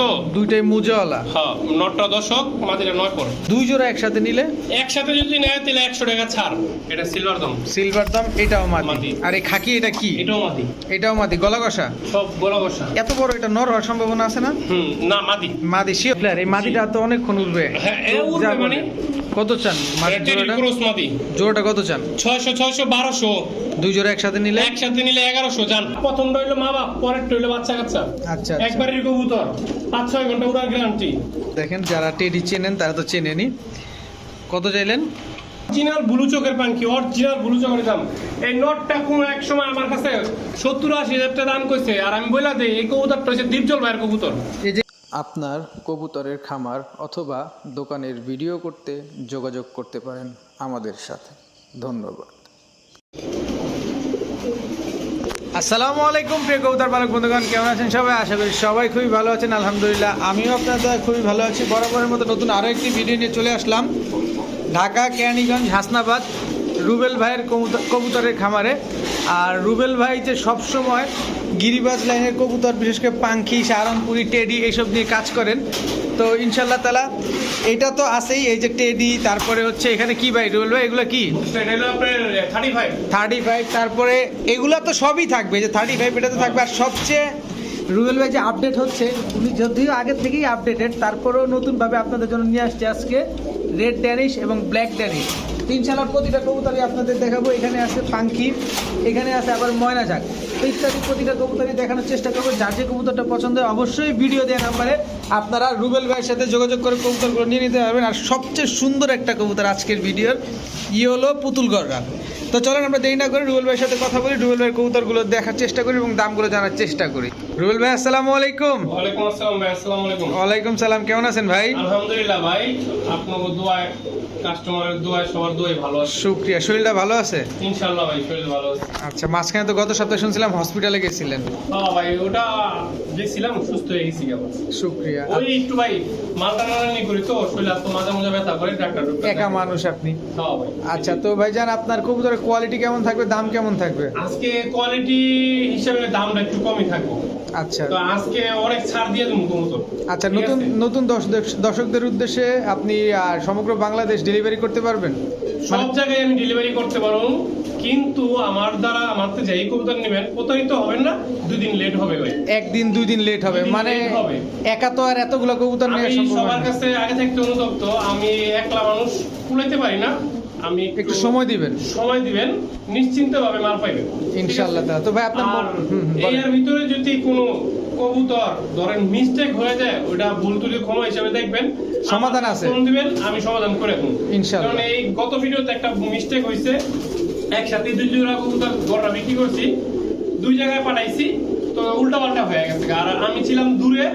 তো? দুইটাই মুজাওয়ালা। হ্যাঁ নটটা দশক মাদিটা নয় পর দুই জোড়া একসাথে নিলে? একসাথে যদি নেয় তাহলে একশো টাকা ছাড়। এটা সিলভার দাম। সিলভার দাম এটাও মাদি। আর এই খাকি এটা কি? এটাও মাদি। এটাও মাদি গলা কষা সব গোলা বসা এত বড় এটা নর হওয়ার সম্ভাবনা আছে না? হুম না মাদি। মাদি শিওর এই মাদিটা তো অনেকক্ষণ উঠবে হ্যাঁ, উঠবে মানে? কত চান জোড়াটা? কত চান? ছয়শো ছয়শো বারোশো। দুই জোড়া একসাথে নিলে? একসাথে নিলে এগারোশো যান প্রথমটা হইল মা বাপ পরেরটা হইল বাচ্চা কাচ্চা আচ্ছা আচ্ছা। একবারের কবুতর। পাঁচ ছয় ঘণ্টা উড়ার গ্যারান্টি দেখেন যারা টেডি চেনেন তারা তো চেনেনি। কত চাইলেন? অরিজিনাল ব্লু চোখের পাখি অরিজিনাল ব্লু চোখের দাম। এই নটটা কোনো এক সময় আমার কাছে সত্তর আশি হাজার টাকা দাম কইছে আর আমি বইলা দেই এই কবুতরটা হচ্ছে দীপজল ভাইয়ের কবুতর। এই যে আপনার কবুতরের খামার অথবা দোকানের ভিডিও করতে যোগাযোগ করতে পারেন আমাদের সাথে। ধন্যবাদ। আসসালামু আলাইকুম, প্রিয় কবুতর বালক বন্ধুগণ, কেমন আছেন সবাই? আশা করি সবাই খুবই ভালো আছেন, আলহামদুলিল্লাহ। আমিও আপনাদের খুবই ভালো আছি। বরাবরের মতো নতুন আরও একটি ভিডিও নিয়ে চলে আসলাম। ঢাকা, কেরানীগঞ্জ, হাসনাবাদ, রুবেল ভাইয়ের কবুতরের খামারে। আর রুবেল ভাই যে সবসময় গিরিবাজ লাইনের কবুতর, বিশেষ করে পাঙ্খি সাহারানপুরি টেডি এইসব নিয়ে কাজ করেন তো ইনশাল্লাহ তালা এটা তো আসেই এই যে টেডি, তারপরে হচ্ছে এখানে কি বাইক ভাই, এগুলো কি? থার্টি ফাইভ তারপরে এগুলো তো সবই থাকবে, যে থার্টি ফাইভ এটা তো থাকবে। আর সবচেয়ে ভাই যে আপডেট হচ্ছে, উনি যদিও আগে থেকেই আপডেটেড তারপরেও নতুনভাবে আপনাদের জন্য নিয়ে আসছে আজকে রেড ড্যানিশ এবং ব্ল্যাক ড্যানিশ সালার প্রতিটা কবুতরই আপনাদের দেখাবো। এখানে আছে পাঙ্কি এখানে আছে আবার ময়না যাক ইত্যাদি প্রতিটা কবুতরই দেখানোর চেষ্টা করব। যার যে কবুতরটা পছন্দ হয় অবশ্যই ভিডিও দেওয়া নাম্বারে আপনারা রুবেল ভাইয়ের সাথে যোগাযোগ করে কবুতরগুলো নিয়ে নিতে পারবেন। আর সবচেয়ে সুন্দর একটা কবুতর আজকের ভিডিওর ইয়ে হলো পুতুল গড়রা। তো চলেন আমরা দেরি না করে রুবেল ভাইয়ের সাথে কথা বলি। রুবেল ভাইয়ের কবুতরগুলো দেখার চেষ্টা করি এবং দামগুলো জানার চেষ্টা করি। রুবেল ভাই আসসালামু আলাইকুম। ওয়ালাইকুম আসসালাম ভাই আসসালামু আলাইকুম। ওয়ালাইকুম সালাম কেমন আছেন ভাই? আলহামদুলিল্লাহ ভাই আপনার দোয়ায় কাস্টমারের দোয়ায় সবার দোয়াই ভালো আছে। শুক্রিয়া শরীরটা ভালো আছে? ইনশাআল্লাহ ভাই শরীর ভালো আছে। আচ্ছা মাঝখানে তো গত সপ্তাহে শুনছিলাম হসপিটালে গেছিলেন। হ্যাঁ ভাই ওটা গেছিলাম সুস্থ হয়ে গেছি আবার শুক্রিয়া। ওই একটু ভাই নাড়ানি করি তো শরীর মাঝে মাঝে ব্যথা করে ডাক্তার একা মানুষ আপনি। হ্যাঁ ভাই। আচ্ছা তো ভাইজান আপনার কবুতরের কোয়ালিটি কেমন থাকবে দাম কেমন থাকবে? আজকে কোয়ালিটি হিসেবে দামটা একটু কমই থাকব। আচ্ছা। তো আজকে অনেক ছাড় দিয়ে আচ্ছা নতুন নতুন দর্শকদের উদ্দেশ্যে আপনি সমগ্র বাংলাদেশ ডেলিভারি করতে পারবেন? সব জায়গায় আমি ডেলিভারি করতে পারব কিন্তু আমার দ্বারা আমার তো যেই কবুতর নেবেন প্রতারিত হবেন না দুদিন লেট হবে ভাই। একদিন দুই দিন লেট হবে মানে একা তো আর এতগুলো কবুতর হয় সবার। কাছে আগে থাকতে অনুতপ্ত আমি একলা মানুষ কুলাইতে পারি না আমি একটু সময় দিবেন সময় দিবেন নিশ্চিন্ত ভাবে মাল পাইবেন ইনশাআল্লাহ। তো ভাই আপনার। এর ভিতরে যদি কোনো কবুতর ধরেন মিস্টেক হয়ে যায় ওটা ভুল তুলি ক্ষমা হিসেবে দেখবেন সমাধান আছে। ফোন দিবেন আমি সমাধান করে দেবো ইনশাআল্লাহ। কারণ এই গত ভিডিওতে একটা মিস্টেক হয়েছে একসাথে দুই জোড়া কবুতর গড়া বিক্রি করছি দুই জায়গায় পাঠাইছি তো উল্টা পাল্টা হয়ে গেছে আর আমি ছিলাম দূরে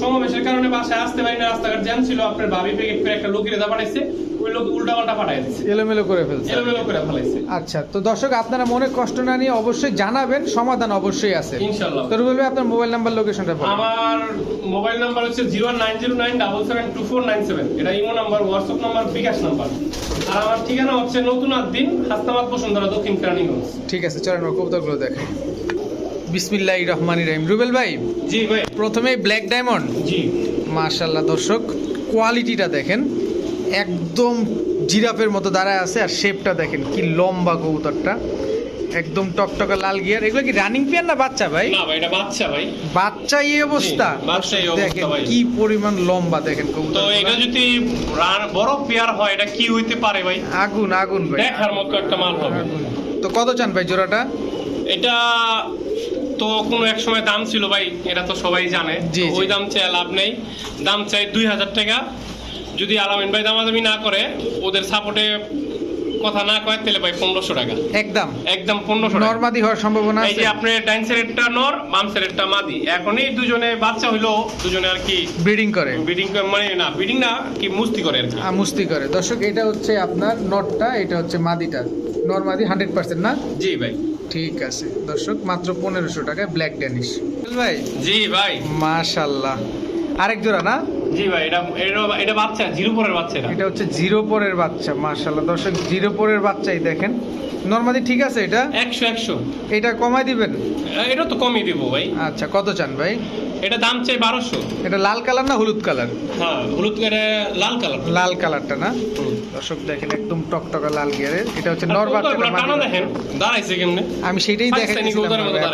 সমাবেশের কারণে বাসায় আসতে পারি না রাস্তাঘাট জ্যাম ছিল আপনার ভাবি প্যাকেট করে একটা লোকের দা পাঠাইছে ওই লোক উল্টা পাল্টা পাঠাই এলোমেলো করে ফেলছে। এলোমেলো করে ফেলাইছে। আচ্ছা তো দর্শক আপনারা মনে কষ্ট না নিয়ে অবশ্যই জানাবেন সমাধান অবশ্যই আছে। ইনশাল্লাহ তো রুবেল ভাই আপনার মোবাইল নাম্বার লোকেশনটা বলুন। আমার মোবাইল নাম্বার হচ্ছে zero nine zero nine double seven two four nine seven. এটা imo number WhatsApp number bKash number. আর আমার ঠিকানা হচ্ছে নতুন বসুন্ধরা দক্ষিণ কেরানীগঞ্জ। ঠিক আছে চলেন দেখাই। বিসমিল্লাহ রহমানি রহিম। রুবেল ভাই জি ভাই। প্রথমে ব্ল্যাক ডায়মন্ড জি। মাশাল্লাহ দর্শক কোয়ালিটিটা দেখেন। একদম জিরাফের মতো দাঁড়ায় আছে আর শেপটা দেখেন কি লম্বা কবুতরটা। একদম টকটকা লাল গিয়ার এগুলো কি রানিং পেয়ার না বাচ্চা ভাই? না ভাই এটা বাচ্চা ভাই। বাচ্চা এই অবস্থা। বাচ্চা এই অবস্থা দেখেন ভাই। কি পরিমাণ লম্বা দেখেন তো কবুতর এটা যদি বড় পেয়ার হয় এটা কি হইতে পারে ভাই? আগুন আগুন ভাই। দেখার মতো একটা মাল হবে। তো কত চান ভাই জোড়াটা? এটা তো কোনো এক সময় দাম ছিল ভাই এটা তো সবাই জানে। ওই দাম চাই লাভ নেই। দাম চাই দুই হাজার টাকা। যদি আলামিন ভাই দামাদামি না করে ওদের সাপোর্টে কথা না কয় তাহলে ভাই পনেরোশো টাকা। একদম। একদম পনেরোশো নর্মাদি হওয়ার সম্ভাবনা এই যে আপনার ডাইন সাইডেরটা নর বাম সাইডেরটা মাদি। এখন এই দুজনে বাচ্চা হইল দুজনে আর কি ব্রিডিং করে। বিডিং মানে না বিডিং না কি মুস্তি করে আর কি। মুস্তি করে। দর্শক এটা হচ্ছে আপনার নটটা এটা হচ্ছে মাদিটা। নর্মাদি হান্ড্রেড পার্সেন্ট না? জি ভাই। ঠিক আছে। দর্শক মাত্র পনেরোশো টাকায় ব্ল্যাক ড্যানিশ ভাই জি ভাই। মাশাল্লাহ। আরেক জোড়া না? জি ভাই এটা এটা এটা বাচ্চা জিরো পরের বাচ্চা এটা। এটা হচ্ছে জিরো পরের বাচ্চা মার্শাল্লাহ দর্শক জিরো পরের বাচ্চাই দেখেন। নর্মালি ঠিক আছে এটা? একশো একশো। এটা কমাই দিবেন? এটা তো কমই দিব ভাই। আচ্ছা কত চান ভাই? এটা দাম চাই বারোশো। এটা লাল কালার না হলুদ কালার? হ্যাঁ হলুদ করে লাল কালার। লাল কালারটা না? দর্শক দেখেন একদম টকটকা লাল গিয়ারের। এটা হচ্ছে নর বাচ্চাটা টানো দেখেন। দাঁড়াইছে কেমনে? আমি সেটাই।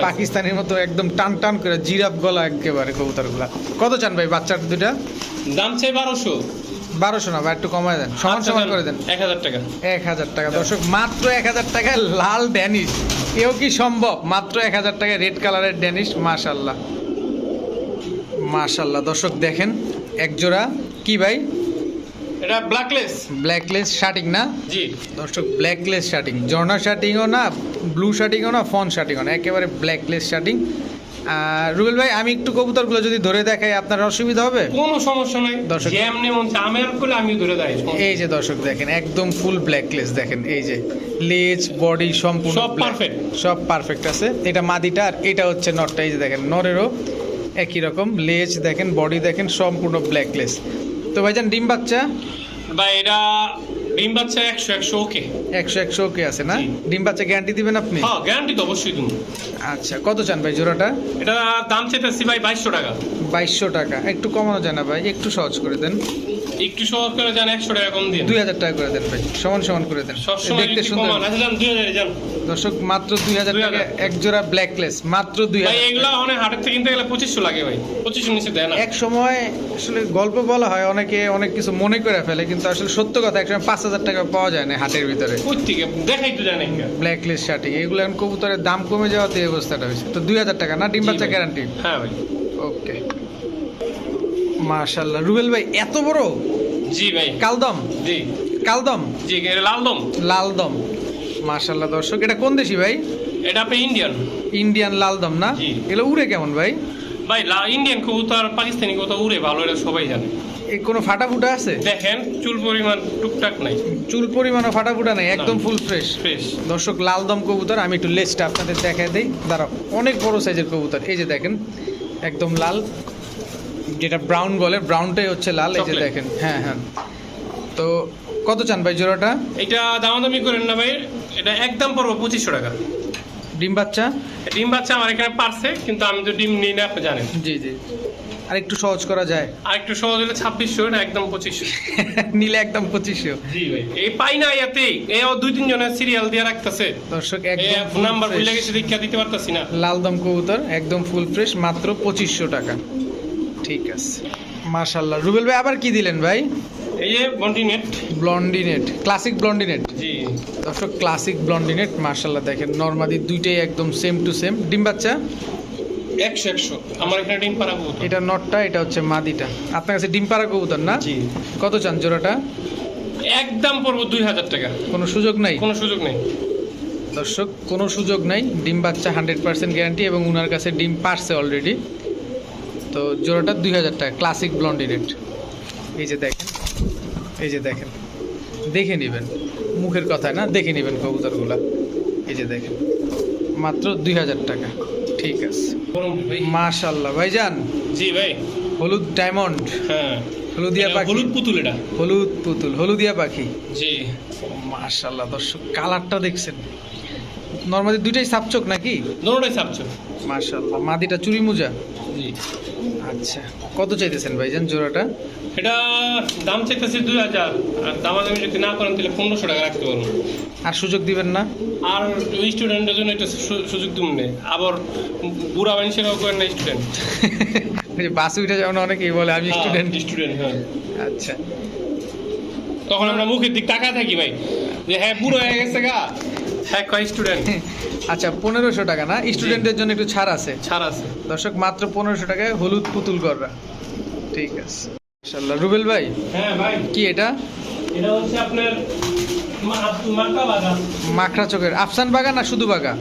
পাকিস্তানের মতো একদম টান টান করে জিরাফ গলা একেবারে কবুতরগুলা। কত চান ভাই বাচ্চাটা দুটা দাম চাই বারোশো। বারোশো না একটু কমায় দেন। সমান আচ্ছা, সমান করে দেন। এক হাজার টাকা। এক হাজার টাকা। দর্শক মাত্র এক হাজার টাকায় লাল ড্যানিশ। এও কি সম্ভব? মাত্র এক হাজার টাকায় রেড কালারের ড্যানিশ মাশাল্লাহ। মাশাল্লাহ। দর্শক দেখেন এক জোড়া। কি ভাই? এটা ব্ল্যাকলেস ব্ল্যাকলেস শার্টিং না? জি। দর্শক ব্ল্যাকলেস শার্টিং। জর্না শার্টিংও না ব্লু শার্টিংও না ফন শার্টিংও না। একেবারে ব্ল্যাকলেস শার্টিং। আর রুবেল ভাই আমি একটু কবুতরগুলো যদি ধরে দেখাই আপনার অসুবিধা হবে? কোনো সমস্যা নাই। দর্শক- যেমনি মন আমি করলে আমি ধরে দেয় এই যে দর্শক দেখেন একদম ফুল ব্ল্যাক ব্ল্যাকলেস দেখেন এই যে লেজ বডি সম্পূর্ণ সব পারফেক্ট সব পারফেক্ট আছে। এটা মাদিটা আর এটা হচ্ছে নটটা এই যে দেখেন নরেরও একই রকম। লেজ দেখেন বডি দেখেন সম্পূর্ণ ব্ল্যাক ব্ল্যাকলেস তো ভাইজান ডিম বাচ্চা? বা এটা ডিম বাচ্চা একশো একশো ওকে একশো একশো ওকে আছে না? ডিম বাচ্চা গ্যারান্টি দিবেন আপনি? হ্যাঁ গ্যারান্টি তো অবশ্যই তুমি আচ্ছা কত চান ভাই জোড়াটা? এটা দাম চাইতেছি ভাই বাইশশো টাকা। বাইশশো টাকা। একটু কমানো যায় না ভাই একটু সহজ করে দেন। একটু সহজ করে যান একশো টাকা কম দিন। দুই হাজার টাকা করে দেন ভাই সমান সমান করে দেন। সবসময় দেখতে সুন্দর। আচ্ছা যান দুই হাজারে যান। দর্শক মাত্র দুই হাজার টাকা এক জোড়া ব্ল্যাকলেস মাত্র দুই হাজার এগুলো অনেক হাটের থেকে কিনতে গেলে পঁচিশশো লাগে ভাই। পঁচিশশো নিচে দেয় না। এক সময় আসলে গল্প বলা হয় অনেকে অনেক কিছু মনে করে ফেলে কিন্তু আসলে সত্য কথা এক সময় পাঁচ হাজার টাকা পাওয়া যায় না হাটের ভিতরে। দেখাই তো জানেন ব্ল্যাকলেস শার্টিং এগুলো এখন কবুতরের দাম কমে যাওয়াতে এই অবস্থাটা হয়েছে। তো দুই হাজার টাকা না? ডিম বাচ্চা গ্যারান্টি হ্যাঁ ভাই। ওকে। মাশাল্লাহ রুবেল ভাই এত বড়? জি ভাই। কালদম? জি। কালদম? জি লালদম। লালদম। মাশাল্লাহ দর্শক এটা কোন দেশি ভাই? এটা আপনি ইন্ডিয়ান ইন্ডিয়ান লালদম না? জি। এগুলো উড়ে কেমন ভাই? ভাই লা- ইন্ডিয়ান কবুতর পাকিস্তানি কবুতর উড়ে ভালো এটা সবাই জানে। এই কোনো ফাটা ফুটা আছে? দেখেন চুল পরিমাণ টুকটাক নাই। চুল পরিমাণও ফাটা ফুটা নাই একদম ফুল ফ্রেশ ফ্রেশ দর্শক লালদম কবুতর আমি একটু লেজটা আপনাদের দেখাই দিই। দাঁড়াও অনেক বড় সাইজের কবুতর। এই যে দেখেন একদম লাল। যেটা ব্রাউন বলে ব্রাউনটাই হচ্ছে লাল এই যে Chocolate। দেখেন। হ্যাঁ হ্যাঁ। তো কত চান ভাই জোড়াটা? এটা দামাদামি করেন না ভাই এটা একদম পড়ব পঁচিশশো টাকা। ডিম বাচ্চা? ডিম বাচ্চা আমার এখানে পারছে কিন্তু আমি তো ডিম নিই না আপনি জানেন। জি জি। আর একটু সহজ করা যায়। আর একটু সহজ হলে ছাব্বিশশো এটা একদম পঁচিশশো। নিলে একদম পঁচিশশো। জি ভাই। এই পাই না ইয়াতে এ ও দুই তিন জনের সিরিয়াল দিয়ে রাখতেছে। দর্শক একদম নাম্বার। ভুলে গেছে দীক্ষা দিতে পারতাছি না। লালদম কবুতর একদম ফুল ফ্রেশ মাত্র পঁচিশশো টাকা। ঠিক আছে। মাশাল্লাহ রুবেল ভাই আবার কি দিলেন ভাই? এই যে বন্টিনেট ব্লন্ডিনেট ক্লাসিক ব্লন্ডিনেট জি। দর্শক ক্লাসিক ব্লন্ডিনেট মার্শাল্লাহ দেখেন নর্মাদি দুইটাই একদম সেম টু সেম ডিম বাচ্চা? একশো একশো। আমার এখানে ডিম পাড়া কবুতর। এটা নটটা এটা হচ্ছে মাদিটা। আপনার কাছে ডিম পাড়া কবুতর না? জি। কত চান জোড়াটা? একদম পড়ব দুই হাজার টাকা। কোনো সুযোগ নাই? কোনো সুযোগ নেই। দর্শক কোনো সুযোগ নাই। ডিম বাচ্চা হান্ড্রেড পার্সেন্ট গ্যারান্টি এবং ওনার কাছে ডিম পারছে অলরেডি তো জোড়াটা দুই হাজার টাকা ক্লাসিক ব্লন্ডিনেট এই যে দেখেন এই যে দেখেন দেখে নেবেন। মুখের কথা না দেখে নেবেন কবুতরগুলা। এই যে দেখেন মাত্র দুই হাজার টাকা। ঠিক আছে। যান ভাইজান। জি ভাই। হলুদ ডায়মন্ড। হ্যাঁ। হলুদিয়া পাখি। হলুদ পুতুল এটা। হলুদ পুতুল হলুদিয়া পাখি। জি। মাশাল্লাহ দর্শক কালারটা দেখছেন। নর্মালি দুইটাই সাপচোক নাকি? দোনোটাই সাপছো মাশাল্লাহ মাদিটা চুরি মুজা। জি। আচ্ছা কত চাইতেছেন ভাইজান জোড়াটা? এটা দাম চাইতেছি দুই হাজার আর দামাদামি যদি না করেন তাহলে পনেরোশো টাকা রাখতে পারব। আর সুযোগ দিবেন না? আর স্টুডেন্টের জন্য একটা সু- সুযোগ দিব নেই আবার বুড়া মানুষেরাও করেন না স্টুডেন্ট ওই যে বাসে উঠে যেমন অনেকেই বলে আমি স্টুডেন্ট স্টুডেন্ট হ্যাঁ। আচ্ছা। তখন আমরা মুখের দিক তাকায় থাকি ভাই। যে হ্যাঁ বুড়ো হয়ে গেছে গা। হ্যাঁ কয় স্টুডেন্ট আচ্ছা পনেরোশো টাকা না? স্টুডেন্টদের জন্য একটু ছাড় আছে? ছাড় আছে। দর্শক মাত্র পনেরোশো টাকায় হলুদ পুতুল কররা ঠিক আছে। মাশাল্লাহ রুবেল ভাই হ্যাঁ ভাই। কি এটা? এটা হচ্ছে আপনার মা- মাখরা চোখের। আফসান বাগা না শুধু বাগা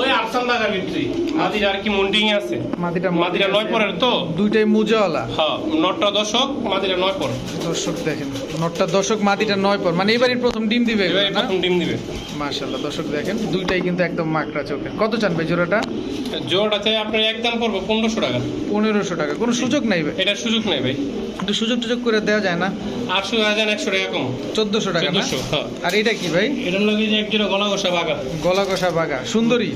ওই আফসান মাদির আর কি মন্ডিং আছে। মাদিটা মাদিরা নয় পরের তো? দুইটাই মুজাওয়ালা। হ্যাঁ নটা দশক মাদিরা নয় পর দর্শক দেখেন নটটা মাদিটা নয় পর। মানে এবারই প্রথম ডিম দিবে প্রথম ডিম দিবে। দর্শক দেখেন দুইটাই কিন্তু একদম মাকড়া চোখের কত চান ভাই জোড়াটা? জোরটা চাই আপনার একদম পড়ব পনেরোশো টাকা। পনেরোশো টাকা। কোনো সুযোগ নাই ভাই? এটার সুযোগ নেই ভাই। একটু সুযোগ টুযোগ করে দেওয়া যায় না? আটশো হাজার একশো টাকা কম। চোদ্দশো টাকা না? 1400, হ্যাঁ। আর এটা কি ভাই? এটার লগে যে একজোড়া গলা কষা বাগা গলা কষা বাগা সুন্দরী?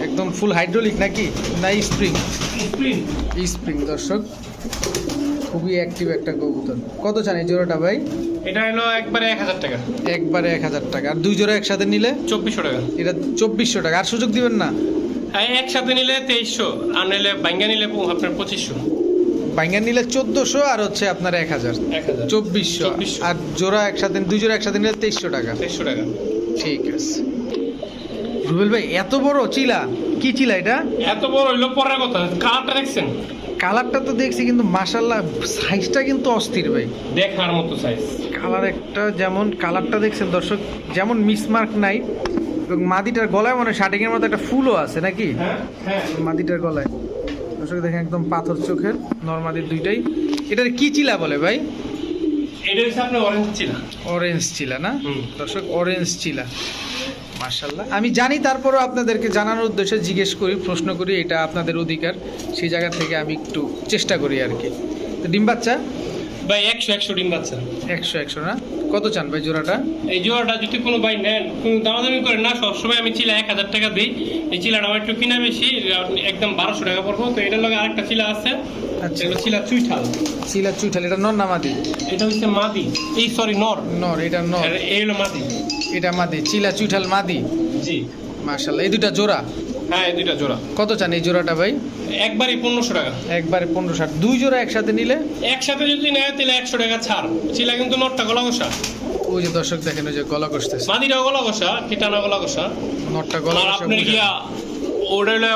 একদম ফুল হাইড্রোলিক নাকি? না স্প্রিং স্প্রিং দর্শক। খুবই অ্যাক্টিভ একটা কবুতর। কত চান এই জোড়াটা ভাই? এটা হলো একবারে এক হাজার টাকা। একবারে এক হাজার টাকা। আর দুই জোড়া একসাথে নিলে? চব্বিশশো টাকা। এটা চব্বিশশো টাকা। আর সুযোগ দিবেন না? আর একসাথে নিলে তেইশশো আর নিলে বাইঙ্গা নিলে আপনার পঁচিশশো। বাইঙ্গার নিলে চোদ্দশো আর হচ্ছে আপনার এক হাজার। চব্বিশশো। আর জোড়া একসাথে দুই জোড়া একসাথে নিলে তেইশশো টাকা। তেইশশো টাকা। ঠিক আছে। রুবেল ভাই এত বড় চিলা? কি চিলা এটা? এত বড় হইল পরের কথা কালারটা দেখছেন? কালারটা তো দেখছি কিন্তু মাসাল্লাহ সাইজটা কিন্তু অস্থির ভাই। দেখার মতো সাইজ কালার একটা যেমন কালারটা দেখছেন দর্শক যেমন মিসমার্ক নাই এবং মাদিটার গলায় মানে শার্টিংয়ের মতো একটা ফুলও আছে নাকি? হ্যাঁ হ্যাঁ। মাদিটার গলায়। দর্শক দেখেন একদম পাথর চোখের নর্মাদির দুইটাই। এটার কি চিলা বলে ভাই? এটা হচ্ছে আপনার অরেঞ্জ চিলা। অরেঞ্জ চিলা না। দর্শক অরেঞ্জ চিলা। মার্শাল্লাহ আমি জানি তারপরও আপনাদেরকে জানানোর উদ্দেশ্যে জিজ্ঞেস করি প্রশ্ন করি এটা আপনাদের অধিকার। সেই জায়গা থেকে আমি একটু চেষ্টা করি আর কি। তো ডিম বাচ্চা? ভাই একশো একশো ডিম বাচ্চা। একশো একশো না? কত চান ভাই জোড়াটা? এই জোড়াটা যদি কোনো ভাই নেন কোনো দামাদামি করেন না সবসময় আমি চিলা এক হাজার টাকা দিই। এই চিলাটা আমার একটু কিনা বেশি একদম বারোশো টাকা পড়ব। তো এটার লগে আরেকটা চিলা আছে। আচ্ছা। এগুলো চিলা চুইঠাল। চিলা চুইঠাল এটা নর না মাদি? এটা হচ্ছে মাদি। এই সরি নর। নর এটা নর। এই হলো মাদি। এটা মাদি চিলা চুইঠাল মাদি? জি। মার্শাল্লাহ এই দুটা জোড়া? হ্যাঁ এই দুইটা জোড়া। কত চান এই জোড়াটা ভাই? একবারে পনেরোশো টাকা। একবারে পনেরো ষাট দুই জোড়া একসাথে নিলে? একসাথে যদি নেয় তাহলে একশো টাকা ছাড়। চিলা কিন্তু নটটা গলা ঘষা ওই যে দর্শক দেখেন ওই যে গলা ঘষতেছে মাদিটা গলা ঘষা কিটানা গলা ঘষা নটটা গলা আর ওটা হলো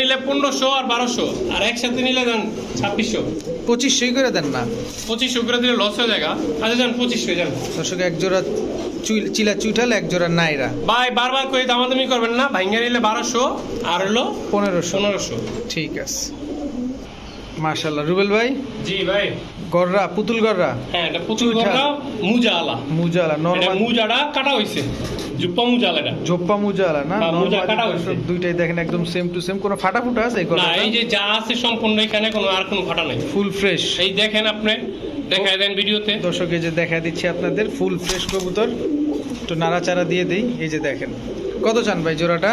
নিলে পনেরোশো আর বারোশো আর একসাথে নিলে দেন ছাব্বিশশো। পঁচিশশোই করে দেন না? পঁচিশশো করে দিলে লস হয়ে যায় আচ্ছা যান পঁচিশশো যান। দর্শক এক জোড়া চিলা চুইঠাল এক জোড়া নাইরা। ভাই বারবার করে দামাদামি করবেন না ভাইঙ্গা নিলে বারোশো আর হলো পনেরোশো। পনেরোশো। ঠিক আছে। মার্শাল্লাহ রুবেল ভাই? জি ভাই। গররা পুতুল গররা? হ্যাঁ এটা চুইঠাল। গররা মুজালা। এটা নর্মাল মুজাটা কাটা হয়েছে জুপ্পা মুজা আলা মুজালা না হ্যাঁ, মুজা কাটা হয়েছে। দুইটাই দেখেন একদম সেম টু সেম কোনো ফাটা ফুটা আছে না এই যে যা আছে সম্পূর্ণ এখানে কোনো আর কোনো ফাটা নাই। ফুল ফ্রেশ এই দেখেন আপনি দেখায় দেন ভিডিওতে। দর্শক এই যে দেখা দিচ্ছি আপনাদের ফুল ফ্রেশ কবুতর। একটু নাড়াচাড়া দিয়ে দিই। এই যে দেখেন। কত চান ভাই জোড়াটা?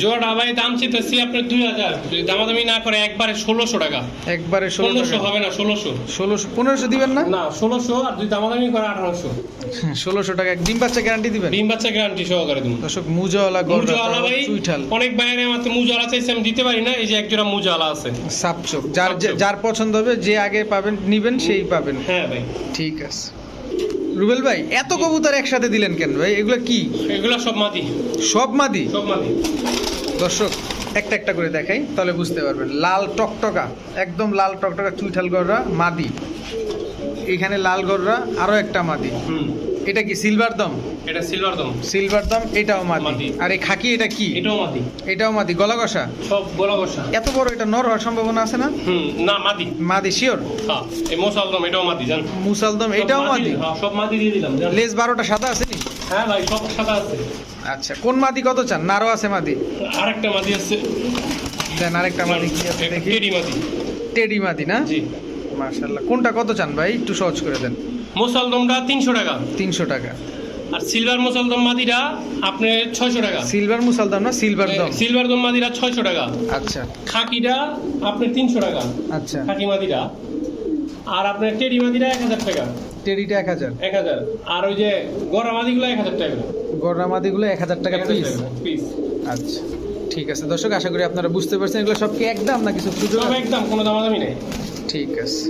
জোড়া ভাই দাম চিতেছি আপনার দুই হাজার। দামাদামি না করে একবারে ষোলোশো টাকা। একবারে ষোলো পনেরোশো হবে না ষোলোশো। ষোলোশো পনেরোশো দিবেন না? না ষোলোশো আর যদি দামাদামি করে আঠারোশো। ষোলোশো টাকা ডিম বাচ্চা গ্যারান্টি দিবেন? ডিম বাচ্চা গ্যারান্টি সহকারে দিন দর্শক মুজাওয়ালা মুজাওয়ালা ভাই চুইঠাল। অনেক বাইরে আমার মুজাওয়ালা চাইছে আমি দিতে পারি না এই যে একজোড়া মুজাওয়ালা আছে। সাপচোক। যার যার পছন্দ হবে যে আগে পাবেন নিবেন সেই পাবেন। হ্যাঁ ভাই। ঠিক আছে। রুবেল ভাই এত কবুতর একসাথে দিলেন কেন ভাই? এগুলো কি? এগুলো সব মাদি। সব মাদি? সব মাদি। দর্শক একটা একটা করে দেখাই তাহলে বুঝতে পারবেন। লাল টকটকা একদম লাল টকটকা চুইঠাল গররা মাদি। এখানে লাল গররা আরও একটা মাদি। হুম। এটা কি সিলভার দম? এটা সিলভার দম। সিলভার দম এটাও মাদি। মাদি। আর এই খাকি এটা কি? এটাও মাদি। এটাও মাদি গলা কষা সব গোলা বসা এত বড় এটা নর হওয়ার সম্ভাবনা আছে না? হুম না মাটি মাদি শিওর হ্যাঁ এই মশালদম এটাও মাটি জান মুসালদম এটাও মাদি হ্যাঁ, সব মাটি দিয়ে দিলাম জান। লেজ বারোটা সাদা আছে নি? হ্যাঁ ভাই সব সাদা আছে। আচ্ছা কোন মাদি কত চান? নারও আছে মাদি? আরেকটা মাটি আছে। দেন আরেকটা মাদি কি আছে দেখি। টেডি মাটি টেডি মাদি না? জি। মার্শাল্লাহ কোনটা কত চান ভাই? একটু সহজ করে দেন। মুসলদমটা তিনশো টাকা। তিনশো টাকা। আর সিলভার মুসলদম মাদিরা আপনার ছয়শো টাকা। সিলভার মুসালদম না সিলভার দম? সিলভার দম মাদিরা ছয়শো টাকা। আচ্ছা। খাকিটা আপনার তিনশো টাকা। আচ্ছা। খাকি মাদিরা। আর আপনার টেডি মাদিরা এক হাজার টাকা। টেডিটা এক হাজার? এক হাজার। আর ওই যে গড়া মাদিগুলো এক হাজার টাকা। গররা মাদিগুলো এক হাজার টাকা পিস পিস আচ্ছা। ঠিক আছে। দর্শক আশা করি আপনারা বুঝতে পারছেন এগুলো সব কি একদম না কিছু সব? একদম কোনো দামাদামি নেই। ঠিক আছে।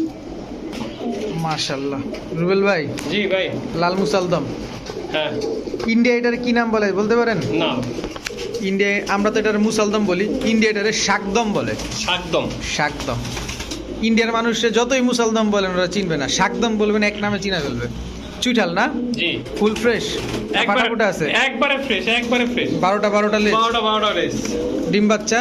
মাশাল্লাহ রুবেল ভাই জি ভাই। লাল মুসালদম। হ্যাঁ। ইন্ডিয়া এটার কি নাম বলে বলতে পারেন? না। ইন্ডিয়া আমরা তো এটার মুসালদম বলি ইন্ডিয়া এটারে শাকদম বলে। শাকদম। শাকদম। ইন্ডিয়ার মানুষে যতই মুসালদম বলেন ওরা চিনবে না। শাকদম বলবেন এক নামে চিনা ফেলবে। চুইঠাল না? জি। Full fresh? একবারে আছে? একবারে ফ্রেশ একবারে ফ্রেশ। বারোটা বারোটা লেজ বারোটা বারোটা রেস ডিম বাচ্চা?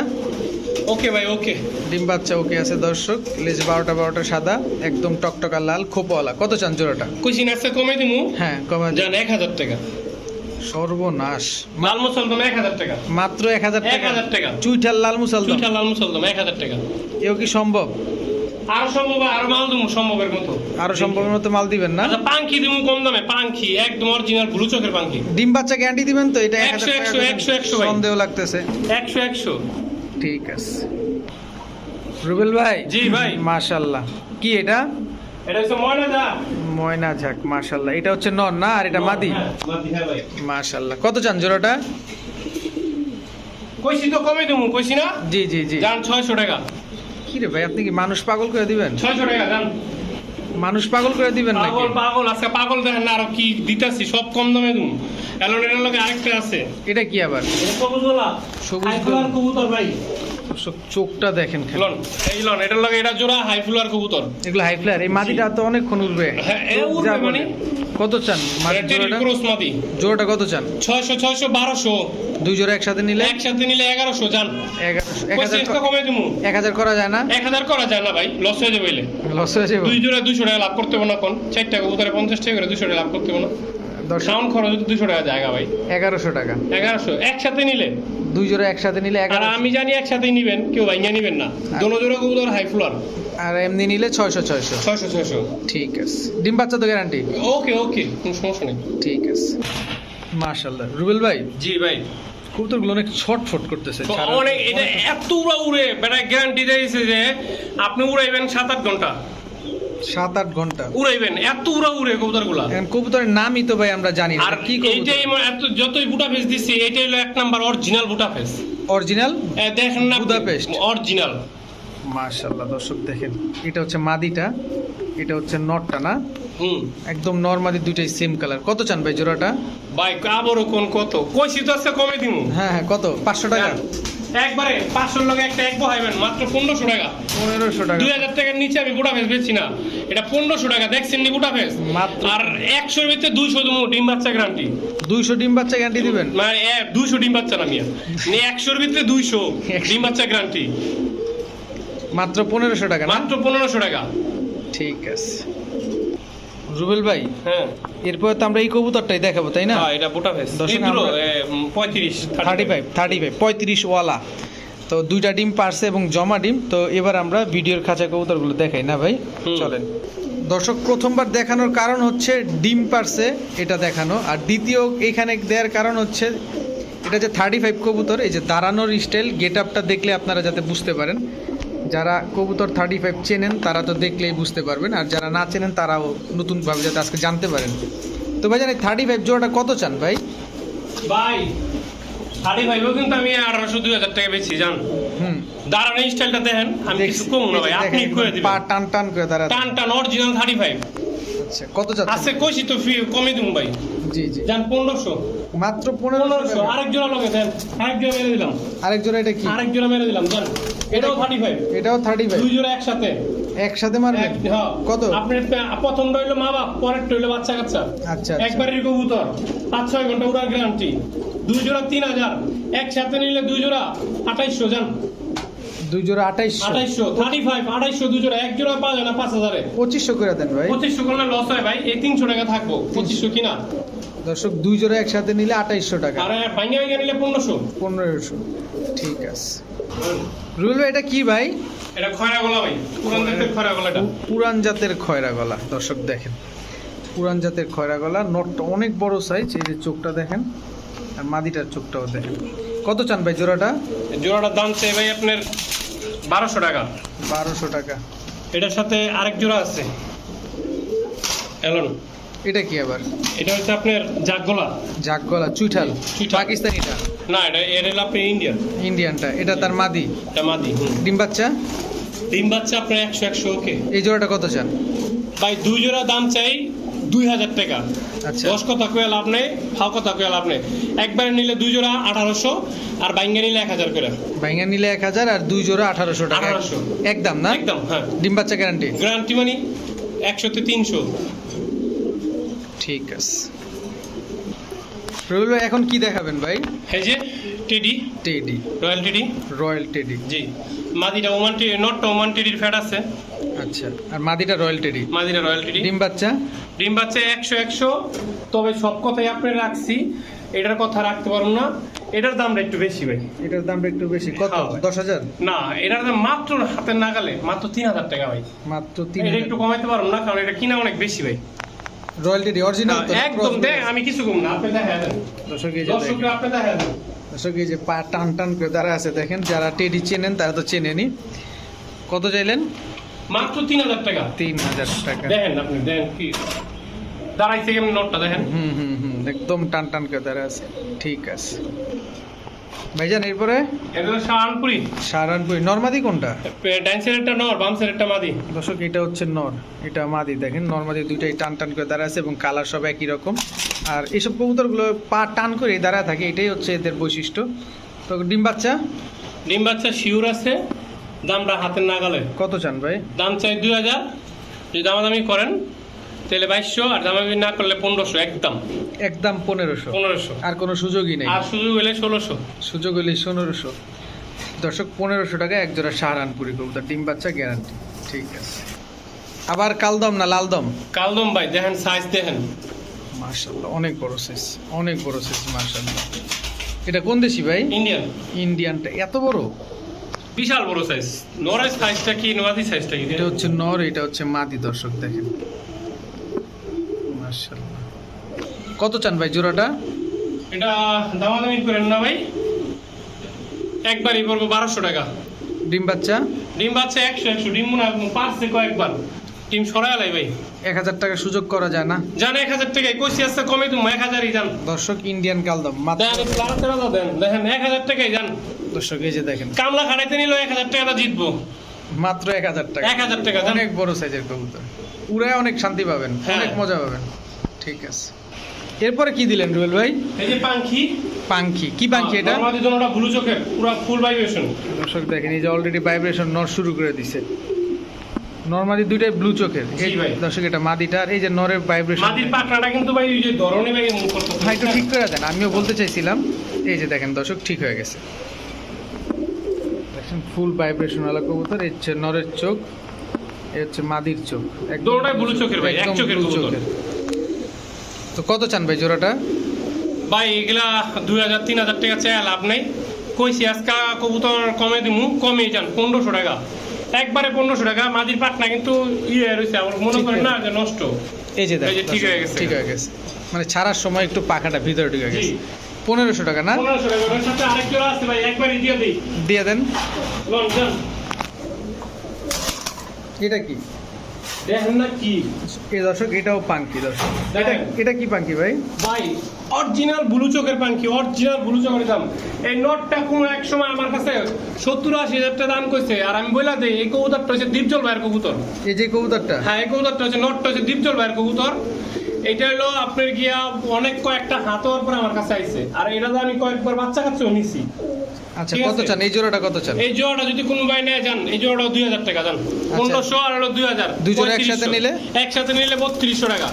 ওকে ভাই ওকে। ডিম বাচ্চা ওকে আছে দর্শক। লেজ বারোটা বারোটা সাদা একদম টকটকা লাল খোপওয়ালা। কত চান জোড়াটা? কুচি নাচতে কমে দিমু? হ্যাঁ কমা যান এক হাজার টাকা। সর্বনাশ। লাল মুসলদম এক হাজার টাকা। মাত্র এক হাজার এক টাকা। হাজার টাকা। চুইঠাল লাল মুসালদম চুইটা লাল মুসলদম এক হাজার টাকা। এও কি সম্ভব? আরও সম্ভব আরও মাল দেবো সম্ভবের মতো। আরও সম্পূর্ণ মতো মাল দিবেন না? আচ্ছা পাঙ্খি দেবো কম দামে পাঙ্খি একদম অরিজিনাল ব্লু চোখের পাঙ্খি ডিম বাচ্চা গ্যারান্টি দিবেন তো? এটা। সন্দেহ লাগতেছে। ঠিক আছে। রুবেল ভাই? জি ভাই। কি এটা? এটা হচ্ছে ময়না দা ময়না ঝাক মাশাল্লাহ। এটা হচ্ছে নর না? আর এটা মাদি? হ্যাঁ, হ্যাঁ কত চান জোড়াটা? কইছি তো কমে দেবো কইছি না? জি জি জি। যান ছয়শো টাকা। কি রে ভাই আপনি কি মানুষ পাগল করে দিবেন? ছয়শো টাকা যান মানুষ পাগল করে দিবেন নাকি? পাগল পাগল আজকে পাগল দেখেন না আরও কি দিতাছি সব কম দামে লগে আরেকটা আছে। এটা কি আবার? সবুজ গোলা সবুজ গোলা। কবুতর ভাই। চোখটা দেখেন লন এই লন এটার লগে এটা জোড়া হাই ফ্লাওয়ার কবুতর। এগুলো হাই ফ্লায়ার এই মাদিটা তো অনেকক্ষণ উঠবে। হ্যাঁ, উড়বে মানে? কত চান জোড়াটা? কত চান? ছয়শো ছয়শো বারোশো। দুই জোড়া একসাথে নিলে? একসাথে নিলে এগারোশো যান এগারোশো এক হাজার করা যায় না? এক হাজার করা যায় না ভাই লস হয়ে যাবে লস হয়ে যাবে? দুই জোড়া দুশো টাকা লাভ করতে হবে না কোন? চারটা কবুতরে পঞ্চাশ টাকা করে দুশো টাকা লাভ করতে হবে না। সাউন্ড খরচ দুশো টাকা জায়গা ভাই। এগারোশো টাকা। এগারোশো একসাথে নিলে? দুই জোড়া একসাথে নিলে আর এগারো আমি জানি একসাথেই নিবেন কেউ ভাইঙ্গা নিবেন না। দোনো জোড়া কবুতর হাই ফ্লোর আর এমনি নিলে ছয়শো ছয়শো। ছয়শো ছয়শো। ঠিক আছে। ডিম বাচ্চা তো গ্যারান্টি ওকে ওকে কোনো সমস্যা নেই। ঠিক আছে। মাশাল্লাহ রুবেল ভাই? জি ভাই। কবুতরগুলো অনেক ছটফট করতেছে অনেক এটা এত উড়া উড়ে বেটা গ্যারান্টি দিয়েছে যে আপনি উড়াইবেন সাত আট ঘণ্টা। সাত আট ঘণ্টা। উড়াইবেন এত উড়া উড়ে কবুতরগুলা এখন কবুতরের নামই তো ভাই আমরা জানি আর কি এইটাই এত যতই বুটা ফেস দিচ্ছি এইটাই হলো এক নাম্বার অরিজিনাল বুটা ফেস অরিজিনাল দেখেন না বুদাপেস্ট। অরিজিনাল মাশাল্লাহ দর্শক দেখেন এটা হচ্ছে মাদিটা এটা হচ্ছে নটটা না? হুম। একদম নর্মালি দুইটাই সেম কালার কত চান ভাই জোড়াটা? ভাই আবারও কোন কত? কইছি তো আজকে কমে দিমু। হ্যাঁ হ্যাঁ কত? পাঁচশো টাকা। একবারে পাঁচশোর লগে একটা এক বহাইবেন মাত্র পনেরোশো টাকা। পনেরোশো টাকা। দুই হাজার টাকার নিচে আমি বুটা ফেস বেচছি না। এটা পনেরোশো টাকা দেখছেন নি বুটা ফেস? মাত্র। আর একশোর ভিতরে দুইশো ডিম বাচ্চা গ্যারান্টি দুইশো ডিম বাচ্চা গ্যারান্টি দিবেন? মানে দুইশো ডিম বাচ্চা না মিয়া। একশোর ভিতরে দুইশো ডিম বাচ্চা গ্যারান্টি মাত্র পনেরোশো টাকা মাত্র পনেরোশো টাকা। ঠিক আছে। রুবেল ভাই? হ্যাঁ। এরপর তো আমরা এই কবুতরটাই দেখাবো তাই না? হ্যাঁ, এটা বুটা ফেস পঁয়ত্রিশ থার্টি ফাইভ থার্টি ফাইভ পঁয়ত্রিশ ওয়ালা তো দুইটা ডিম পারছে এবং জমা ডিম। তো এবার আমরা ভিডিওর খাঁচা কবুতরগুলো দেখাই না ভাই। চলেন। দর্শক প্রথমবার দেখানোর কারণ হচ্ছে ডিম পারছে এটা দেখানো। আর দ্বিতীয় এখানে দেওয়ার কারণ হচ্ছে এটা যে থার্টি ফাইভ কবুতর এই যে দাঁড়ানোর স্টাইল গেট আপটা দেখলে আপনারা যাতে বুঝতে পারেন। যারা কবুতর থার্টি ফাইভ চেনেন তারা তো দেখলেই বুঝতে পারবেন। আর যারা না চেনেন তারাও নতুনভাবে যাতে আজকে জানতে পারেন। তো ভাই জানি থার্টি ফাইভ জোড়াটা কত চান ভাই? ভাই থার্টি ফাইভও কিন্তু আমি আঠারোশো দুই হাজার টাকা বেশি জান। হুম। দাঁড়ানো স্টাইলটা দেখেন আমি কিছু কম না ভাই আপনি করে পা টান টান করে দাঁড়া টান টান অরিজিনাল থার্টি ফাইভ আচ্ছা কত যাচ্ছে? আছে কইছি তো ফি কমে দিম ভাই। জি জি। যান পনেরোশো। মাত্র পনেরোশো আরেক জোড়া লগে দেন। আরেক জোড়া মেরে দিলাম। আরেক জোড়া এটা কি? আরেক জোড়া মেরে দিলাম জান এটাও থার্টি ফাইভ এটাও থার্টি ফাইভ দুই জোড়া একসাথে। একসাথে হ্যাঁ। কত? আপনার পে- প্রথমটা হইল মা বাপ পরেরটা হইল বাচ্চা কাচ্চা। আচ্ছা আচ্ছা। একবারের কবুতর। পাঁচ ছয় ঘণ্টা উড়ার গ্যারান্টি দুই জোড়া তিন হাজার। একসাথে নিলে দুই জোড়া আঠাইশশো জান। দুই জোড়া আঠাইশশো। আঠাইশশো থার্টি ফাইভ আঠাইশশো দুই জোড়া। এক জোড়া পাওয়া যায় না পাঁচ হাজারে। পঁচিশশো করে দেন ভাই। পঁচিশশো করলে লস হয় ভাই। এই তিনশো টাকা থাকব। পঁচিশশো কিনা। দর্শক দুই জোড়া একসাথে নিলে আঠাইশশো টাকা। আর ভাঙ্গা নিলে পনেরোশো। পনেরোশো। ঠিক আছে। রুল এটা কি ভাই? এটা খয়রা গলা ভাই। পুরান দেখতে খয়রা গলাটা পুরান জাতের খয়রা গলা দর্শক দেখেন। পুরান জাতের খয়রা গলা নটটা অনেক বড় সাইজ এই যে চোখটা দেখেন আর মাদিটার চোখটাও দেখেন। কত চান ভাই জোড়াটা? জোড়াটার দাম চাই ভাই আপনার বারোশো টাকা। বারোশো টাকা। এটার সাথে আরেক জোড়া আছে। এলন এটা কি আবার? এটা হচ্ছে আপনার জাগ গলা জাগ গলা চুইঠাল। পাকিস্তানিটা? না এটা এর হলো আপনার ইন্ডিয়ান। ইন্ডিয়ানটা। এটা তার মাদি? এটা মাদি। ডিম বাচ্চা? ডিম বাচ্চা আপনার একশো একশো ওকে। এই জোড়াটা কত চান? ভাই দুই জোড়া দাম চাই দুই হাজার টাকা। আচ্ছা। দশ কথা কয়ে লাভ নেই ফাও কথা কয়ে লাভ নেই। একবারে নিলে দুই জোড়া আঠারোশো আর বাইঙ্গা নিলে এক হাজার করে। বাইঙ্গা নিলে এক হাজার আর দুই জোড়া আঠারোশো টাকা। 1800 একদম না? একদম হ্যাঁ। ডিম বাচ্চা গ্যারান্টি গ্যারান্টি মানি একশোতে তিনশো। ঠিক আছে। রবিউল ভাই এখন কি দেখাবেন ভাই? এই যে teddy. Teddy. Royal teddy. Royal teddy. জি। মাদিটা ওমান টেডি নটটা ওমান টেডির ফ্যাট আছে। আচ্ছা আর মাদিটা রয়্যাল টেডি। মাদিটা রয়্যাল টেডি। ডিম বাচ্চা? ডিম বাচ্চা একশো একশো। তবে সব কথাই আপনি রাখছি। এটার কথা রাখতে পারব না। এটার দামটা একটু বেশি ভাই। এটার দামটা একটু বেশি। কত। দশ হাজার? না এটার দাম মাত্র হাতের নাগালে মাত্র তিন হাজার টাকা ভাই। মাত্র তিন এটা একটু কমাইতে পারব না কারণ এটা কিনা অনেক বেশি ভাই। রয়্যালটি অরিজিনাল তো একদম দেখ আমি কিছু কম না আপনি দেখা দেন দর্শক এই যে। দর্শকরা আপনি দেখা দেন দর্শক এই যে পা টান টান করে দাঁড়া আছে দেখেন যারা টেডি চেনেন তারা তো চেনেনি। কত চাইলেন? মাত্র তিন হাজার টাকা। তিন হাজার টাকা। দেখেন আপনি দেখেন কি। দাঁড়াইছে কেমন নোটটা দেখেন। হুম হুম হুম একদম টান টান করে দাঁড়া আছে। ঠিক আছে। ভাইজান এরপরে? এটা হলো শাহানপুরি। সাহারানপুরি নর্মাদি কোনটা? ডাইন সাইডেরটা নর বাম সাইডেরটা মাদি। দর্শক এটা হচ্ছে নর। এটা মাদি দেখেন। নর্মাদি দুইটাই টান টান করে দাঁড়া আছে এবং কালার সব একই রকম। আর এইসব কবুতরগুলো পা টান করে দাঁড়া থাকে এটাই হচ্ছে এদের বৈশিষ্ট্য। তো ডিম বাচ্চা? ডিম বাচ্চা শিউর আছে দামটা হাতের নাগালে। কত চান ভাই? দাম চাই দুই হাজার। যদি দামাদামি করেন তাহলে বাইশশো আর দামাদামি না করলে পনেরোশো একদম। একদম পনেরোশো। পনেরোশো। আর কোনো সুযোগই নেই। আর সুযোগ হলে ষোলোশো। সুযোগ হলে পনেরোশো দর্শক পনেরোশো টাকা এক জোড়া সাহারানপুরি কবুতর ডিম বাচ্চা গ্যারান্টি ঠিক আছে। আবার কালদম না লালদম? কালদম ভাই দেখেন সাইজ দেখেন। মার্শাল্লাহ অনেক বড় সাইজ অনেক বড় সাইজ মার্শাল্লাহ এটা কোন দেশি ভাই? ইন্ডিয়ান ইন্ডিয়ানটা এত বড়? বিশাল বড় সাইজ নরের সাইজটা কি নয়াদি সাইজটা কি? এটা হচ্ছে নর এটা হচ্ছে মাদি দর্শক দেখেন। কত চান ভাই জোড়াটা? এটা দামাদামি করেন না ভাই। একবারই পড়ব বারোশো টাকা। ডিম বাচ্চা? ডিম বাচ্চা একশো একশো। ডিম মনে পারছে কয়েকবার। ডিম সরাই লাই ভাই। এক হাজার টাকা সুযোগ করা যায় না? জান এক হাজার টাকায় কইসি আসছে কমে তুমি এক হাজারই যান। দর্শক ইন্ডিয়ান কালদম দেন দেখেন এক হাজার টাকাই যান। দর্শক এই যে দেখেন। কামলা খাটাইতে নিল এক হাজার টাকাটা জিতবো। মাত্র এক হাজার টাকা। এক হাজার টাকা অনেক বড় সাইজের কবুতর। উড়ায় অনেক শান্তি পাবেন হ্যাঁ। অনেক মজা পাবেন। ঠিক আছে। এরপরে কি দিলেন রুবেল ভাই? এই যে পাঙ্খি পাঙ্খি কি পাঙ্খি এটা? আমাদের জন্য ওটা ব্লু চোখের পুরো ফুল ভাইব্রেশন দর্শক দেখেন এই যে অলরেডি ভাইব্রেশন নর শুরু করে দিছে। নরমালি দুইটাই ব্লু চোখের। এই। দর্শক এটা মাদিটা আর এই যে নরের ভাইব্রেশন মাটির পাকড়াটা কিন্তু ভাই ওই যে ধরনে ভাই মুখ করতে ভাই একটু ঠিক করে দেন আমিও বলতে চাইছিলাম। এই যে দেখেন দর্শক ঠিক হয়ে গেছে। দেখেন ফুল ভাইব্রেশন ওয়ালা কবুতর এই হচ্ছে নরের চোখ। এই হচ্ছে মাদির চোখ। দুটোটাই blue চোখের ভাই, এক চোখের চোখের। তো কত চান ভাই জোড়াটা? ভাই এগুলা দুই হাজার তিন হাজার টাকা চাই লাভ নেই। কইছি আজকা কবুতর কমে দিমু কমে যান পনেরোশো টাকা। একবারে পনেরোশো টাকা মাদির পাটনা কিন্তু ইয়ে রয়েছে আমার মনে করেন না যে নষ্ট। এই যে ঠিক হয়ে গেছে। ঠিক হয়ে গেছে। মানে ছাড়ার সময় একটু পাখাটা ভিতরে ঢুকে গেছে। পনেরোশো টাকা না? পনেরোশো টাকা সাথে আছে ভাই একবারই দিয়ে দিই। দিয়ে দেন। এটা কি? দেখেন না কি? এই দর্শক এটাও পাঙ্কি দর্শক। এটা কি পাঙ্কি ভাই? ভাই অরিজিনাল ব্লু চোখের পাঙ্কি অরিজিনাল ব্লু চোখের দাম। এই নোটটা কোনো এক সময় আমার কাছে সত্তর আশি হাজার টাকা দাম করছে আর আমি এই কবুতরটা হচ্ছে দীপজল ভাইয়ের কবুতর। এই যে কবুতরটা? হ্যাঁ এই কবুতরটা হচ্ছে নোটটা হচ্ছে দীপজল ভাইয়ের কবুতর। এটা হলো আপনার গিয়া অনেক কয়েকটা হাত হওয়ার পরে আমার কাছে আইছে। আর এটা তো আমি কয়েকবার বাচ্চা কাচ্চাও নিছি। আচ্ছা কত চান? এই জোড়াটা কত চান? এই জোড়াটা যদি কোনো ভাই নেয় যান এই জোড়াটা দুই হাজার টাকা যান পনেরোশো আর হলো দুই হাজার। আচ্ছা। দুই জোড়া একসাথে নিলে? একসাথে নিলে বত্রিশশো টাকা।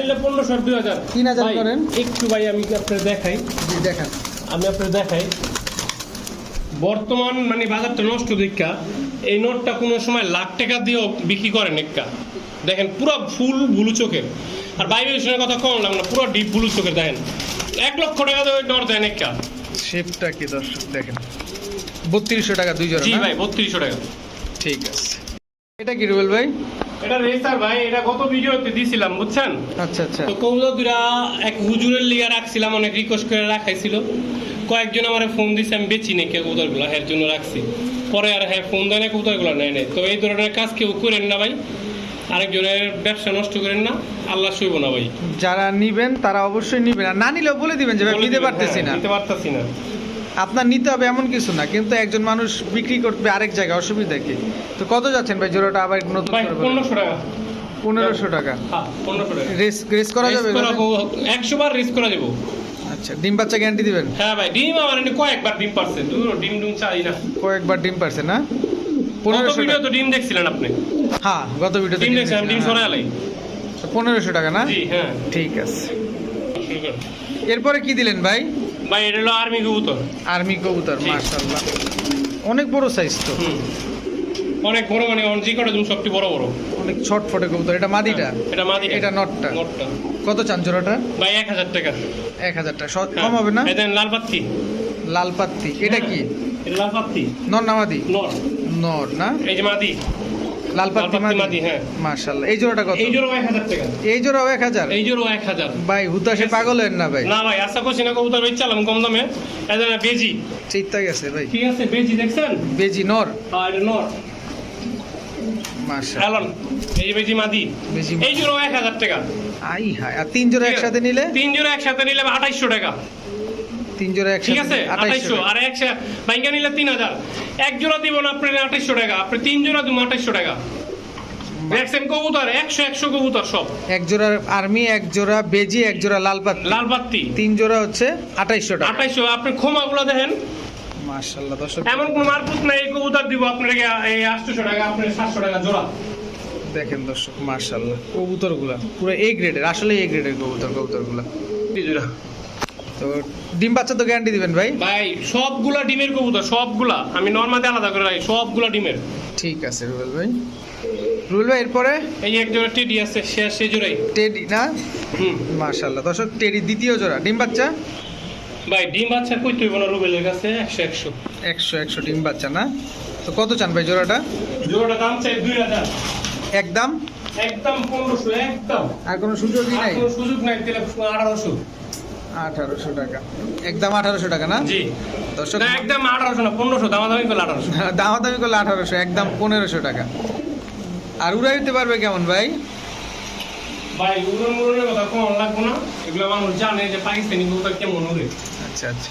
নিলে পনেরোশো দুই হাজার। তিন হাজার করেন। একটু ভাই আমি আপনার দেখাই? দেখান। আমি আপনার দেখাই। বর্তমান মানে বাজারটা নষ্ট দীক্ষা এই নোটটা কোনো সময় লাখ টাকা দিয়েও বিক্রি করেন একটা দেখেন পুরো ফুল ব্লু চোখের আর ভাইব্রেশনের কথা কম লাগল পুরো ডিপ ব্লু চোখের দেখেন। এক লক্ষ টাকা দিয়ে নোট দেন একটা শেপটা কি দর্শক? দেখেন। বত্রিশশো টাকা দুই জোড়া জি ভাই বত্রিশশো টাকা। ঠিক আছে। এটা কি রুবেল ভাই? এটা রেসার ভাই এটা গত ভিডিওতে দিছিলাম বুঝছেন? আচ্ছা আচ্ছা। তো এক হুজুরের লিগা রাখছিলাম অনেক রিকোয়েস্ট করে রাখাইছিল। কয়েকজন আমার ফোন দিছে আমি বেচি নাকি কবুতরগুলো এর জন্য রাখছি। পরে আর হ্যাঁ ফোন দেয় না কবুতরগুলো নেয় নেই। তো এই ধরনের কাজ কেউ করেন না ভাই। আরেকজনের ব্যবসা নষ্ট করেন না আল্লাহ শুইব না ভাই। যারা নিবেন তারা অবশ্যই নিবেন। আর না নিলেও বলে দিবেন যে ভাই নিতে পারতেছি হ্যাঁ, না। নিতে পারতাছি না। আপনার নিতে হবে এমন কিছু না কিন্তু একজন মানুষ বিক্রি করবে আরেক জায়গায় অসুবিধা কি? তো কত যাচ্ছেন ভাই জোড়াটা আবার নতুন। পনেরোশো টাকা। পনেরোশো টাকা। হ্যাঁ রেস রেস করা যাবে একশো বার রিস্ক করা যাব। আচ্ছা ডিম বাচ্চা গ্যারান্টি দিবেন? হ্যাঁ ভাই ডিম আমার কয়েকবার ডিম পারছে। ডিম ডিম চাই না। কয়েকবার ডিম পারছে না? পনেরোশো ভিডিও তো ডিম দেখছিলেন আপনি? হ্যাঁ গত ভিডিওতে ডিম দেখছিলাম ডিম সরাই আলাই পনেরোশো টাকা না? জি হ্যাঁ। ঠিক আছে। এরপরে কি দিলেন ভাই? ভাই এটা হলো আর্মি কবুতর। আর্মি কবুতর। মাশাআল্লাহ। অনেক বড় সাইজ তো। অনেক বড় মানে অনজি কটা তুমি সবটি বড় বড়। অনেক ছটফটে কবুতর এটা মাদিটা? এটা মাদি এটা নটটা? নটটা। কত চান জোড়াটা? ভাই এক হাজার টাকা। এক হাজার টাকা। স- কম হবে না? দেন লাল পাত্তি। লাল পাত্তি। এটা কি? এটা লাল পাত্তি। নর নামাদি নর। নর না? এই যে মাদি। লাল হ্যাঁ। মাশাআল্লাহ। এই জোড়াটা কত? এই জোড়া টাকা। এই জোড়া ভাই হুতাশে পাগল হেন না ভাই। না ভাই আশা করছি না কবুতর বেচালাম কম দামে। বেজি। চিত্তা গেছে ভাই। ঠিক আছে বেজি দেখছেন? বেজি নর? আর নর। মাশাআল্লাহ। অ্যালন এই বেজি মাদি। এই জোড়া টাকা। আই হায় আর তিন জোড়া একসাথে নিলে? তিন জোড়া একসাথে নিলে আঠাইশশো টাকা। তিন জোড়া ঠিক আছে আঠাইশশো আঠাইশশো আর একশো বাইঙ্গা নিলে তিন হাজার এক জোড়া দিব না আপনার আঠাইশশো টাকা আপনি তিন জোড়া দিব আঠাইশশো টাকা। দেখছেন কবুতর একশো একশো কবুতর সব। এক জোড়া আর্মি এক জোড়া বেজি এক জোড়া লাল পাত্তি তিন জোড়া হচ্ছে আঠাইশশো টাকা। আঠাইশশো আপনি ক্ষমাগুলো দেখেন। মাশাআল্লাহ দর্শক। এমন কোন মারপুত নাই এই কবুতর দিব আপনাকে এই আটশোশো টাকা আপনার সাতশো টাকা জোড়া। দেখেন দর্শক মাশাআল্লাহ কবুতরগুলা পুরো এ গ্রেডের আসলে এ গ্রেডের কবুতর কবুতরগুলা। এই জোড়া। তো ডিম বাচ্চা তো গ্যারান্টি দিবেন ভাই? ভাই সবগুলা ডিমের কবুতর সবগুলা। আমি নর্মালি আলাদা করে রাখি সবগুলা ডিমের। ঠিক আছে রুবেল ভাই। রুবেল ভাই এরপরে? এই এক জোড়া টেডি আছে সে সে জোড়াই। টেডি না? হুম। মাশাআল্লাহ। দর্শক টেডি দ্বিতীয় জোড়া। ডিম বাচ্চা? ভাই ডিম বাচ্চা কই তুই না রুবেলের কাছে? একশো একশো। একশো একশো ডিম বাচ্চা না? তো কত চান ভাই জোড়াটা? জোড়াটা দাম চাই দুই হাজার। একদম একদম পনেরোশো একদম। আর কোনো সুযোগই নাই? কোনো সুযোগ নাই তাহলে আঠারোশো। আঠারোশো টাকা। একদম আঠারোশো টাকা না? জি। দর্শক একদম আঠারোশো না পনেরোশো দামাদামি করলে আঠারোশো। দামাদামি করলে আঠারোশো একদম পনেরোশো টাকা। আর উড়াই দিতে পারবে কেমন ভাই? ভাই উড়ন মুড়নের কথা কম লাগবো না। এগুলো মানুষ জানে যে পাকিস্তানি কবুতর কেমন উড়ে। আচ্ছা আচ্ছা।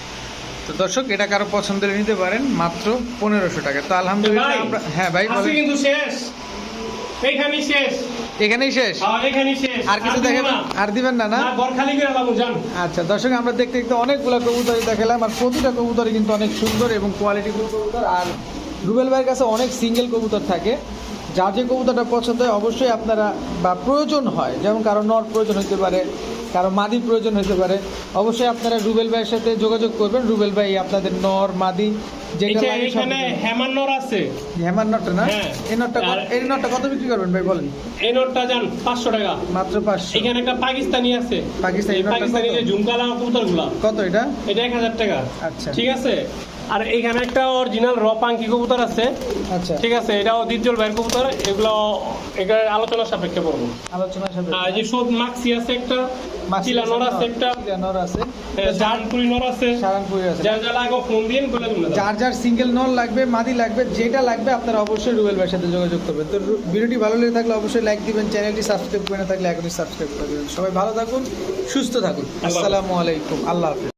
তো দর্শক এটা কারও পছন্দ হলে নিতে পারেন মাত্র পনেরোশো টাকা। তো আলহামদুলিল্লাহ হ্যাঁ ভাই কিন্তু শেষ। শেষ। এখানেই শেষ? এখানেই শেষ। আর কিছু দেখেন আর দিবেন না না? করে জান আচ্ছা দর্শক আমরা দেখতে দেখতে অনেকগুলো কবুতরই দেখালাম আর প্রতিটা কবুতরই কিন্তু অনেক সুন্দর এবং কোয়ালিটি কবুতর। আর রুবেল ভাইয়ের কাছে অনেক সিঙ্গেল কবুতর থাকে। যার যে কবুতরটা পছন্দ হয় অবশ্যই আপনারা বা প্রয়োজন হয় যেমন কারও নর প্রয়োজন হতে পারে কারও মাদি প্রয়োজন হতে পারে। অবশ্যই আপনারা রুবেল ভাইয়ের সাথে যোগাযোগ করবেন। রুবেল ভাই আপনাদের নর মাদি যেটা আছে। নটটা না? হ্যাঁ। এই নটটা এই নটটা কত বিক্রি করবেন ভাই বলেন? এই নোটটা জান পাঁচশো টাকা। মাত্র এখানে একটা পাকিস্তানি আছে। পাকিস্তানি পাকিস্তানি কত? যে ঝুমকালা কবুতর কত এটা? এটা টাকা। আচ্ছা। ঠিক আছে? আর এখানে একটা অরিজিনাল র পাঙ্কি কবুতর আছে। আচ্ছা। ঠিক আছে এটাও দ্বিতীয় ভাইয়ের কবুতর এগুলো এগুলো আলোচনা সাপেক্ষে পড়ব আলোচনা সাথে আর এই যে সব মাক্সি আছে একটা চিলা নর আছে একটা। নর আছে। জাহানপুরি নর আছে। সারানপুরি আছে। যার যা লাগো ফোন দিয়ে বলে দিন যার যার সিঙ্গেল নল লাগবে মাদি লাগবে যেটা লাগবে আপনারা অবশ্যই রুবেল ভাইয়ের সাথে যোগাযোগ করবেন। তো ভিডিওটি ভালো লেগে থাকলে অবশ্যই লাইক দিবেন চ্যানেলটি সাবস্ক্রাইব করে না থাকলে এখনই সাবস্ক্রাইব করে দেবেন। সবাই ভালো থাকুন সুস্থ থাকুন। আল্লাহ আসসালামু আলাইকুম আল্লাহ হাফিজ।